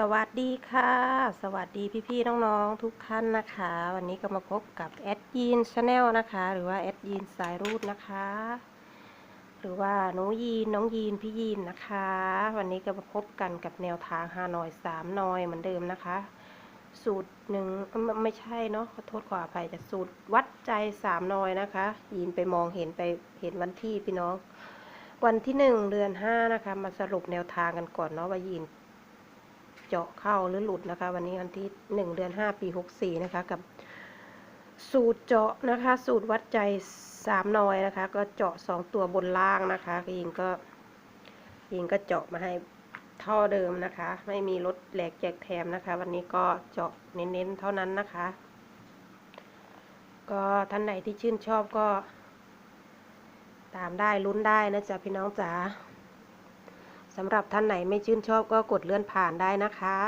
สวัสดีค่ะ สวัสดีพี่ๆน้องๆทุกท่านนะคะ วันนี้ก็มาพบกับแอดยีนชาแนลนะคะ หรือว่าแอดยีนสายรูดนะคะ หรือว่าน้องยีนน้องยีนพี่ยีนนะคะ วันนี้ก็มาพบกันกับแนวทางฮานอยสามนอยเหมือนเดิมนะคะ สูตรหนึ่งไม่ไม่ใช่เนาะขอโทษขออภัยจะสูตรวัดใจสามนอยนะคะ ยีนไปมองเห็นไปเห็นวันที่พี่น้อง วันที่หนึ่งเดือนห้านะคะ มาสรุปแนวทางกันก่อนเนาะว่ายีน เจาะเข้าหรือหลุดนะคะ วันนี้วันที่หนึ่งเดือนห้าปีหกสี่นะคะ กับ สูตรเจาะนะคะ สูตรวัดใจสามนอยนะคะ ก็เจาะสองตัวบนล่างนะคะยิงก็ยิงก็เจาะมาให้เท่าเดิมนะคะ ไม่มีลดแหลกแจกแถมนะคะ วันนี้ก็เจาะเน้นๆเท่านั้นนะคะ ก็ท่านไหนที่ชื่นชอบก็ ตามได้ลุ้นได้นะจ๊ะพี่น้องจ๋า สำหรับท่านไหนไม่ชื่นชอบก็กดเลื่อนผ่านได้นะคะ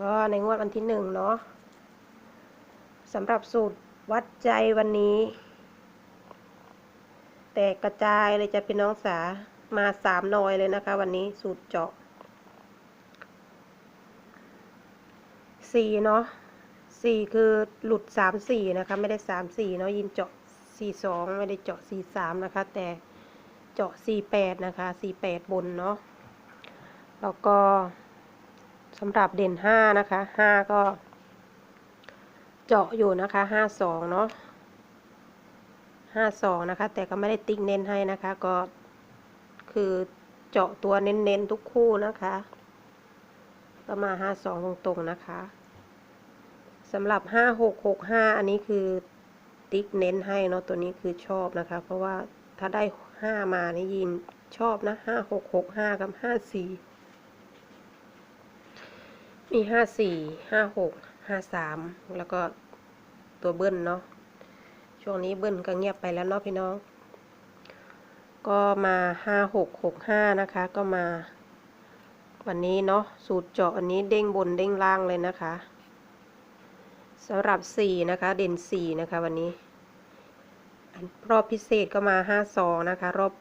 ก็ในงวดวันที่หนึ่งเนาะสำหรับสูตรวัดใจวันนี้ แตกกระจายเลยจะเป็นน้องสามาสามนอยเลยนะคะ วันนี้สูตรเจาะสี่เนาะสี่คือหลุดสามสี่นะคะ ไม่ได้สามสี่เนาะยินเจาะสี่สองไม่ได้เจาะสี่สามนะคะ แต่ เจาะ 48 นะคะ 48 บนเนาะ แล้วก็สำหรับเด่น 5 นะคะ 5 ก็ เจาะอยู่นะคะ 52 เนาะ 52 นะคะ แต่ก็ไม่ได้ติ๊กเน้นให้นะคะ ก็คือเจาะตัวเน้นๆทุกคู่นะคะ ก็มา 52 ตรงๆนะคะสำหรับ 5665 อันนี้คือติ๊กเน้นให้เนาะ ตัวนี้คือชอบนะคะ เพราะว่าถ้าได้ ห้ามานี่ยินชอบนะห้าหกหกห้ากับห้าสี่มีห้าสี่ห้าหกห้าสามแล้วก็ตัวเบิ้ลเนาะช่วงนี้เบิ้ลก็เงียบไปแล้วเนาะพี่น้อง ก็มาห้าหกหกห้านะคะ ก็มา วันนี้เนาะสูตรเจาะอันนี้เด้งบนเด้งล่างเลยนะคะสำหรับสี่นะคะ เด่นสี่นะคะ วันนี้ รอบพิเศษก็มาห้าสองนะคะ รอบ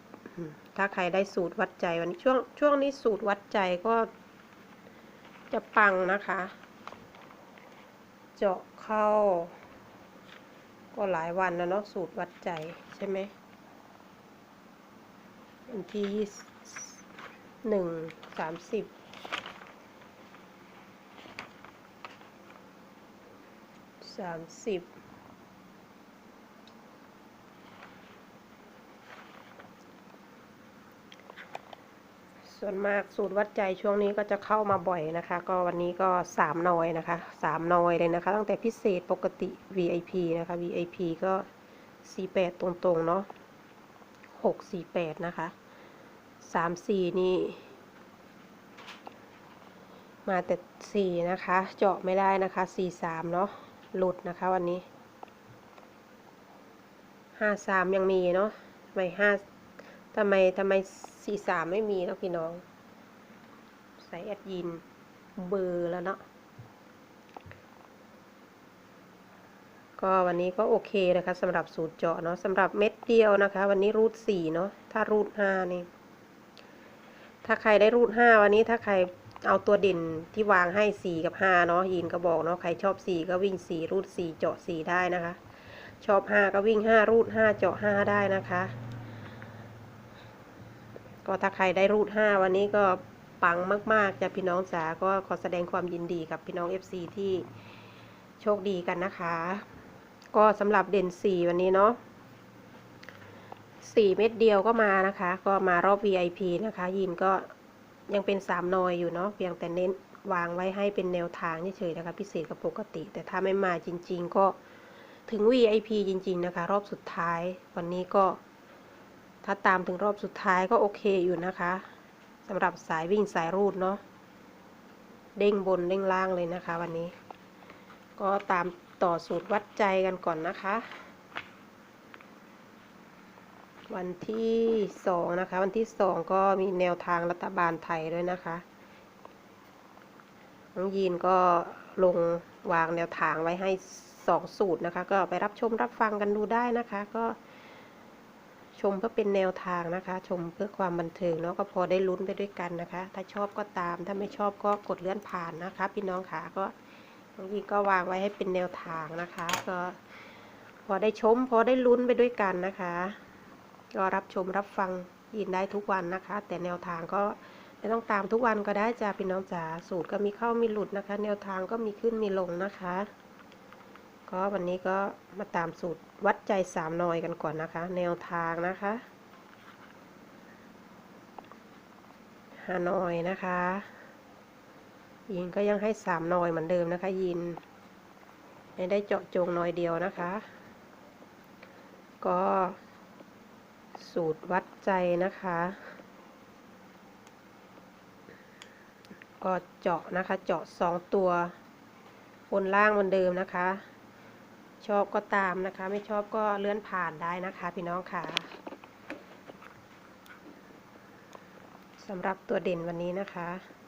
ถ้าใครได้สูตรวัดใจวันนี้ช่วงช่วงนี้สูตรวัดใจก็จะปังนะคะ เจาะเข้า ก็หลายวันแล้วเนาะสูตรวัดใจใช่ไหมวันที่หนึ่งสามสิบสามสิบ ส่วนมากสูตรวัดใจช่วงนี้ก็จะเข้ามาบ่อยนะคะ ก็วันนี้ก็สามนอยนะคะสามนอยเลยนะคะ ตั้งแต่พิเศษปกติ VIP นะคะ VIP ก็สี่แปดตรงๆเนาะหกสี่แปดนะคะสามสี่นี่มาแต่สี่นะคะ เจาะไม่ได้นะคะสี่สามเนาะหลุดนะคะวันนี้ห้าสามยังมีเนาะไม่ห้า ทำไมทำไมสี่สามไม่มีแล้วพี่น้อง ใส่แอดยินเบอร์แล้วเนาะก็วันนี้ก็โอเคนะคะสำหรับสูตรเจาะเนาะสำหรับเม็ดเดียวนะคะ วันนี้รูดสี่เนาะถ้ารูดห้านี่ถ้าใครได้รูดห้าวันนี้ถ้าใครเอาตัวเด่นที่วางให้สี่กับห้าเนาะยินก็บอกเนาะใครชอบสี่ก็วิ่งสี่รูดสี่เจาะสี่ได้นะคะ ชอบห้าก็วิ่งห้ารูดห้าเจาะห้าได้นะคะ ก็ถ้าใครได้รูดห้าวันนี้ก็ปังมาก ๆจะพี่น้องจ๋าก็ขอแสดงความยินดีกับพี่น้อง FC ที่โชคดีกันนะคะ ก็สำหรับเด่นสี่วันนี้เนาะสี่เม็ดเดียวก็มานะคะ ก็มารอบ VIP นะคะ ยินก็ยังเป็นสามนอยอยู่เนาะเพียงแต่เน้นวางไว้ให้เป็นแนวทางเฉยๆนะคะ พิเศษกับปกติ แต่ถ้าไม่มาจริง ๆ ก็ถึง VIP จริง ๆ นะคะ รอบสุดท้ายวันนี้ก็ ถ้าตามถึงรอบสุดท้ายก็โอเคอยู่นะคะสำหรับสายวิ่งสายรูดเนาะเด้งบนเด้งล่างเลยนะคะ วันนี้ ก็ตามต่อสูตรวัดใจกันก่อนนะคะ วันที่สองนะคะ วันที่สองก็มีแนวทางรัฐบาลไทยด้วยนะคะน้องยีนก็ลงวางแนวทางไว้ให้สองสูตรนะคะ ก็ไปรับชมรับฟังกันดูได้นะคะ ก็ ชมเพื่อเป็นแนวทางนะคะ ชมเพื่อความบันเทิงเนาะก็พอได้ลุ้นไปด้วยกันนะคะ ถ้าชอบก็ตามถ้าไม่ชอบก็กดเลื่อนผ่านนะคะ พี่น้องขาก็บางทีก็วางไว้ให้เป็นแนวทางนะคะ ก็พอได้ชม พอได้ลุ้นไปด้วยกันนะคะก็รับชมรับฟังยินได้ทุกวันนะคะ แต่แนวทางก็ไม่ต้องตามทุกวันก็ได้จ้าพี่น้องจ๋าสูตรก็มีเข้ามีหลุดนะคะ แนวทางก็มีขึ้นมีลงนะคะ ก็วันนี้ก็มาตามสูตรวัดใจสามนอยกันก่อนนะคะ แนวทางนะคะฮานอยนะคะ ยินก็ยังให้สามนอยเหมือนเดิมนะคะ ยินไม่ได้เจาะจงนอยเดียวนะคะ ก็สูตรวัดใจนะคะ ก็เจาะนะคะ เจาะสองตัวบนล่างเหมือนเดิมนะคะ ชอบก็ตามนะคะ ไม่ชอบก็เลื่อนผ่านได้นะคะพี่น้องค่ะสำหรับตัวเด่นวันนี้นะคะ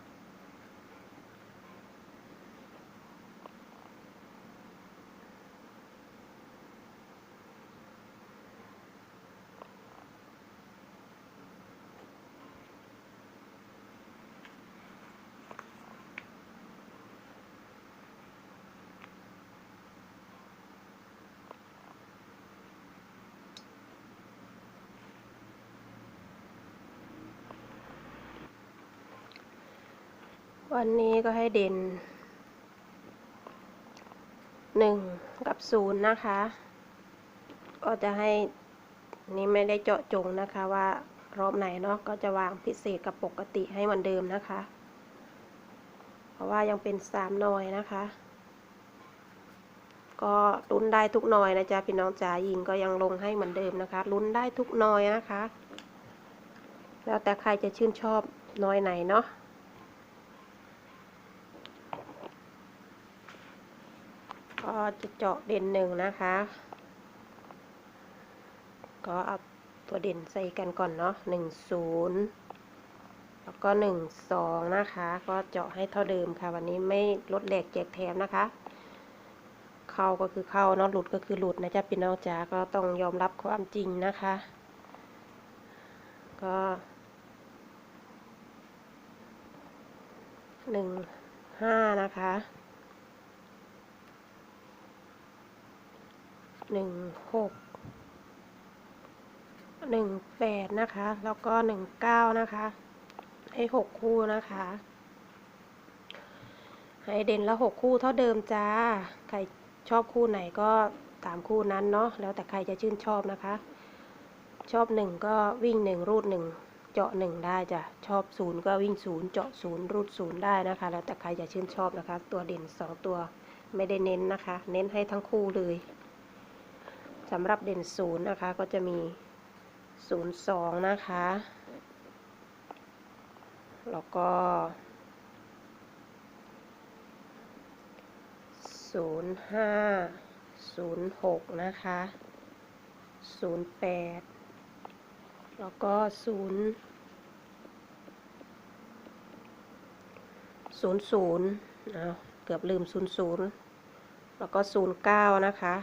วันนี้ก็ให้เด่นหนึ่งกับศูนย์นะคะ ก็จะให้นี่ไม่ได้เจาะจงนะคะว่ารอบไหนเนาะก็จะวางพิเศษกับปกติให้เหมือนเดิมนะคะ เพราะว่ายังเป็นสามหน่อยนะคะ ก็ลุ้นได้ทุกหน่อยนะจ๊ะพี่น้องจ๋ายิงก็ยังลงให้เหมือนเดิมนะคะลุ้นได้ทุกหน่อยนะคะ แล้วแต่ใครจะชื่นชอบน้อยไหนเนาะ ก็จะเจาะเด่นหนึ่งนะคะ ก็เอาตัวเด่นใส่กันก่อนเนาะหนึ่งศูนย์แล้วก็หนึ่งสองนะคะ ก็เจาะให้เท่าเดิมค่ะ วันนี้ไม่ลดแหลกแจกแถมนะคะ เข้าก็คือเข้าเนาะหลุดก็คือหลุดนะจ๊ะพี่น้องจ๋าก็ต้องยอมรับความจริงนะคะ ก็หนึ่งห้านะคะ หนึ่งหกหนึ่งแปดนะคะ แล้วก็หนึ่งเก้านะคะให้หกคู่นะคะ ให้เด่นละหกคู่เท่าเดิมจ้า ใครชอบคู่ไหนก็ตามคู่นั้นเนาะ แล้วแต่ใครจะชื่นชอบนะคะ ชอบหนึ่งก็วิ่งหนึ่งรูดหนึ่งเจาะหนึ่งได้จ้ะ ชอบศูนย์ก็วิ่งศูนย์เจาะศูนย์รูดศูนย์ได้นะคะ แล้วแต่ใครจะชื่นชอบนะคะ ตัวเด่นสองตัวไม่ได้เน้นนะคะ เน้นให้ทั้งคู่เลย สำหรับเด่นศูนย์นะคะก็จะมีศูนย์สองนะคะ แล้วก็ศูนย์ห้าศูนย์หกนะคะศูนย์แปดแล้วก็ศูนย์ศูนย์ศูนย์เอาเกือบลืมศูนย์ศูนย์แล้วก็ศูนย์เก้านะคะ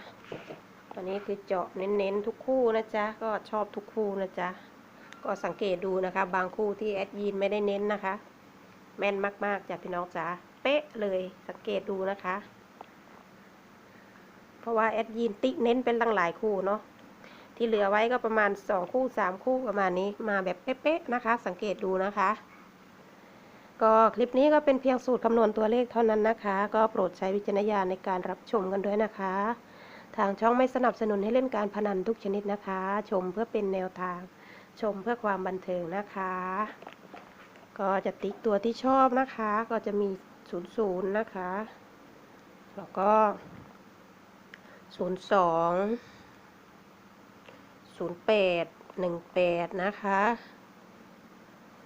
อันนี้คือเจาะเน้นๆทุกคู่นะจ๊ะ ก็ชอบทุกคู่นะจ๊ะ ก็สังเกตดูนะคะ บางคู่ที่แอดยีนไม่ได้เน้นนะคะ แม่นมากๆจ้ะพี่น้องจ๋า เป๊ะเลยสังเกตดูนะคะ เพราะว่าแอดยีนติ๊กเน้นเป็นตั้งหลายคู่เนาะ ที่เหลือไว้ก็ประมาณสองคู่สามคู่ประมาณนี้ มาแบบเป๊ะๆนะคะ สังเกตดูนะคะก็คลิปนี้ก็เป็นเพียงสูตรคำนวณตัวเลขเท่านั้นนะคะ ก็โปรดใช้วิจารณญาณในการรับชมกันด้วยนะคะ ทางช่องไม่สนับสนุนให้เล่นการพนันทุกชนิดนะคะ ชมเพื่อเป็นแนวทาง ชมเพื่อความบันเทิงนะคะ ก็จะติ๊กตัวที่ชอบนะคะ ก็จะมี 00 นะคะ แล้วก็ 02 08 18 นะคะ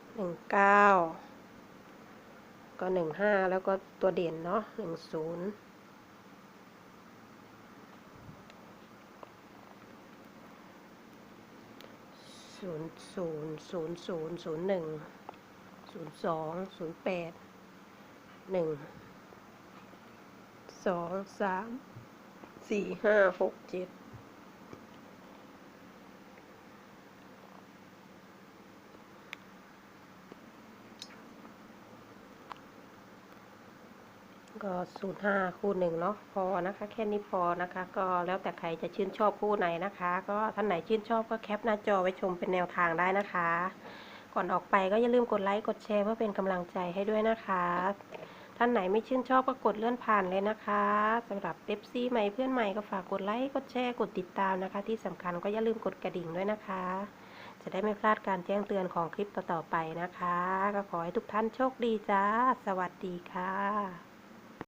19 ก็ 15 แล้วก็ตัวเด่นเนาะ10 ศูนย์ศูนย์ศูนย์ศูนย์ศูนย์หนึ่งศูนย์สองศูนย์แปดหนึ่งสองสามสี่ห้าหกเจ็ด ก็ศูนย์ห้าคู่หนึ่งเนาะพอนะคะ แค่นี้พอนะคะ ก็แล้วแต่ใครจะชื่นชอบคู่ไหนนะคะ ก็ท่านไหนชื่นชอบก็แคปหน้าจอไว้ชมเป็นแนวทางได้นะคะ ก่อนออกไปก็อย่าลืมกดไลค์กดแชร์เพื่อเป็นกำลังใจให้ด้วยนะคะ ท่านไหนไม่ชื่นชอบก็กดเลื่อนผ่านเลยนะคะสำหรับเ f ซี่ใหม่เพื่อนใหม่ก็ฝากกดไลค์กดแชร์กดติดตามนะคะ ที่สำคัญก็อย่าลืมกดกระดิ่งด้วยนะคะ จะได้ไม่พลาดการแจ้งเตือนของคลิปต่อๆไปนะคะ ก็ขอให้ทุกท่านโชคดีจ้า สวัสดีค่ะ